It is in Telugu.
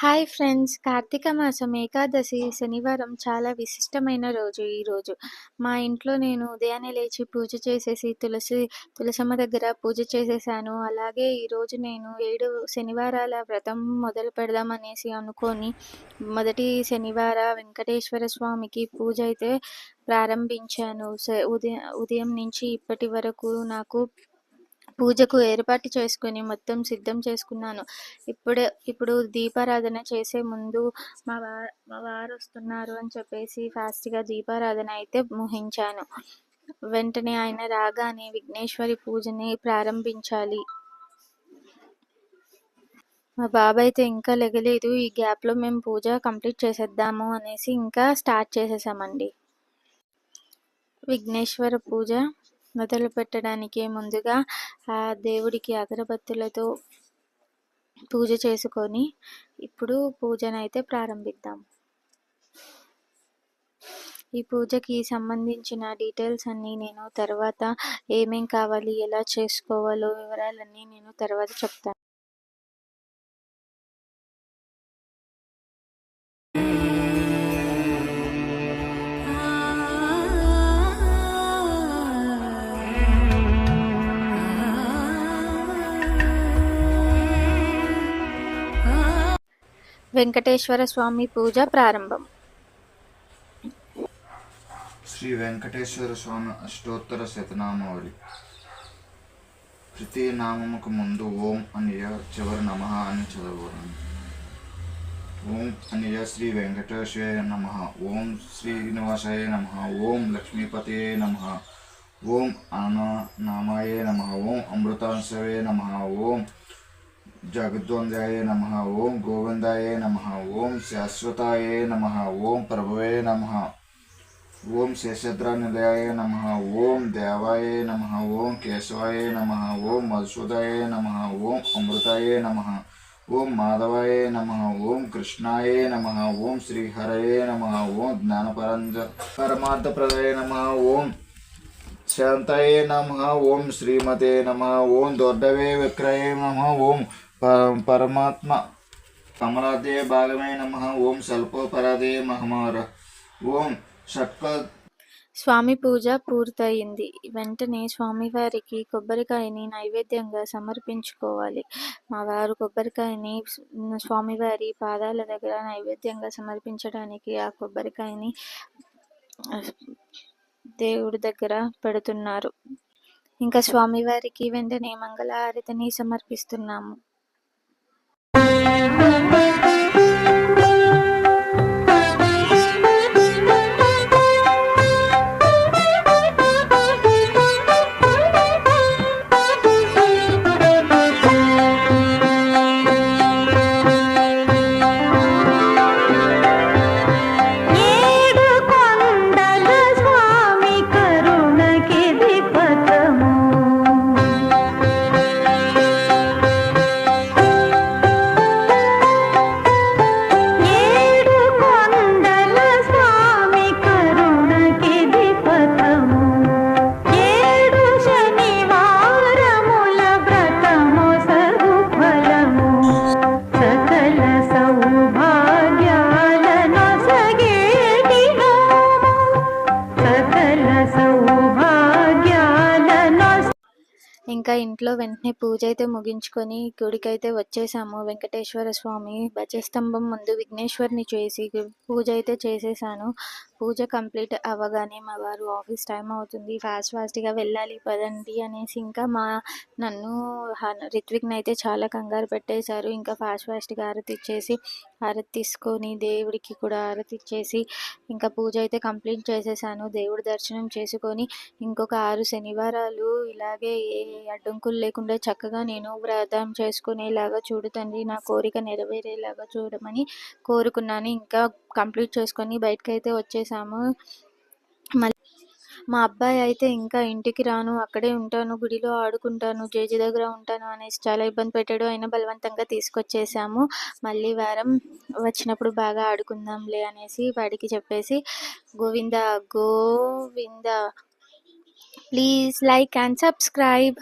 Hi friends. కార్తీక మాసం ఏకాదశి శనివారం చాలా విశిష్టమైన రోజు ఈరోజు మా ఇంట్లో నేను ఉదయాన్నే లేచి పూజ చేసేసి తులసి తులసమ్మ దగ్గర పూజ చేసేసాను. అలాగే ఈరోజు నేను ఏడు శనివారాల వ్రతం మొదలు పెడదామనేసి అనుకొని మొదటి శనివార వెంకటేశ్వర స్వామికి పూజ అయితే ప్రారంభించాను. ఉదయం ఉదయం నుంచి ఇప్పటి వరకు నాకు పూజకు ఏర్పాటు చేసుకొని మొత్తం సిద్ధం చేసుకున్నాను. ఇప్పుడే ఇప్పుడు దీపారాధన చేసే ముందు మా వారు మా వారు వస్తున్నారు అని చెప్పేసి ఫాస్ట్గా దీపారాధన అయితే ముహించాను వెంటనే ఆయన రాగానే విఘ్నేశ్వరి పూజని ప్రారంభించాలి. మా బాబాయ్ అయితే ఇంకా లెగలేదు. ఈ గ్యాప్లో మేము పూజ కంప్లీట్ చేసేద్దాము అనేసి ఇంకా స్టార్ట్ చేసేసామండి. విఘ్నేశ్వర పూజ మొదలు పెట్టడానికి ముందుగా ఆ దేవుడికి అగరబత్తులతో పూజ చేసుకొని ఇప్పుడు పూజనైతే ప్రారంభిద్దాం. ఈ పూజకి సంబంధించిన డీటెయిల్స్ అన్నీ నేను తర్వాత ఏమేం కావాలి ఎలా చేసుకోవాలో వివరాలన్నీ నేను తర్వాత చెప్తాను. వెంకటేశ్వర స్వామి పూజ ప్రారంభం. శ్రీ వెంకటేశ్వర స్వామి అష్టోత్తర శతనామావళి. ప్రతి నామముకు ముందు ఓం అనియ చివరి నమ అని చదవాలి ఓం అనియ శ్రీ వెంకటేశ్వర నమ. ఓం శ్రీనివాసాయ నమ. ఓం లక్ష్మీపతే నమ. ఓం అన నామాయ నమ. ఓం అమృతాంశవే నమ. ఓం జగద్వందాయ నమ ఓం గోవిందాయ నమ ఓం శాశ్వతాయ నమ ఓం ప్రభువే నమ ఓం శేషద్రనిలయాయ నమ ఓం దేవాయ నమ ఓం కేశవాయ నమ ఓం మధుసూదాయ నమ ఓం అమృతాయ నమ ఓం మాధవాయ నమ ఓం కృష్ణాయ నమ ఓం శ్రీహరయే నమ ఓం జ్ఞానపరంజ పరమార్థప్రదాయ నమ ఓం శాంతాయ నమ ఓం శ్రీమతే నమ ఓం దొడ్డవే విక్రయ నమ ఓం పరమాత్మ కమలాదే భాగమే నమ. ఓం స్వల్పోపరాదే మహమార ఓం షట్క స్వామి పూజ పూర్తయింది. వెంటనే స్వామివారికి కొబ్బరికాయని నైవేద్యంగా సమర్పించుకోవాలి. మా వారు కొబ్బరికాయని స్వామివారి పాదాల దగ్గర నైవేద్యంగా సమర్పించడానికి ఆ కొబ్బరికాయని దేవుడి దగ్గర పెడుతున్నారు. ఇంకా స్వామివారికి వెంటనే మంగళహారతిని సమర్పిస్తున్నాము. ఇంకా ఇంట్లో వెంటనే పూజ అయితే ముగించుకొని గుడికైతే వచ్చేసాము. వెంకటేశ్వర స్వామి ధ్వజస్తంభం ముందు విఘ్నేశ్వరిని చేసి పూజ అయితే చేసేసాను. పూజ కంప్లీట్ అవ్వగానే మా వారు ఆఫీస్ టైం అవుతుంది. ఫాస్ట్ ఫాస్ట్గా వెళ్ళాలి పదండి అనేసి ఇంకా మా నన్ను రిత్విక్ని అయితే చాలా కంగారు పెట్టేశారు. ఇంకా ఫాస్ట్ ఫాస్ట్గా హారతి ఇచ్చేసి హారతి తీసుకొని దేవుడికి కూడా హారతి ఇచ్చేసి ఇంకా పూజ అయితే కంప్లీట్ చేసేసాను. దేవుడి దర్శనం చేసుకొని ఇంకొక ఆరు శనివారాలు ఇలాగే ఏ అడ్డంకులు లేకుండా చక్కగా నేను వ్రతం చేసుకునేలాగా చూడు తండ్రి నా కోరిక నెరవేరేలాగా చూడమని కోరుకున్నాను. ఇంకా కంప్లీట్ చేసుకొని బయటకు అయితే వచ్చేసాము. మళ్ళీ మా అబ్బాయి అయితే ఇంకా ఇంటికి రాను అక్కడే ఉంటాను గుడిలో ఆడుకుంటాను జేజి దగ్గర ఉంటాను అనేసి చాలా ఇబ్బంది పెట్టాడు. అయినా బలవంతంగా తీసుకొచ్చేసాము. మళ్ళీ వారం వచ్చినప్పుడు బాగా ఆడుకుందాంలే అనేసి వాడికి చెప్పేసి Govinda Govinda please like and subscribe.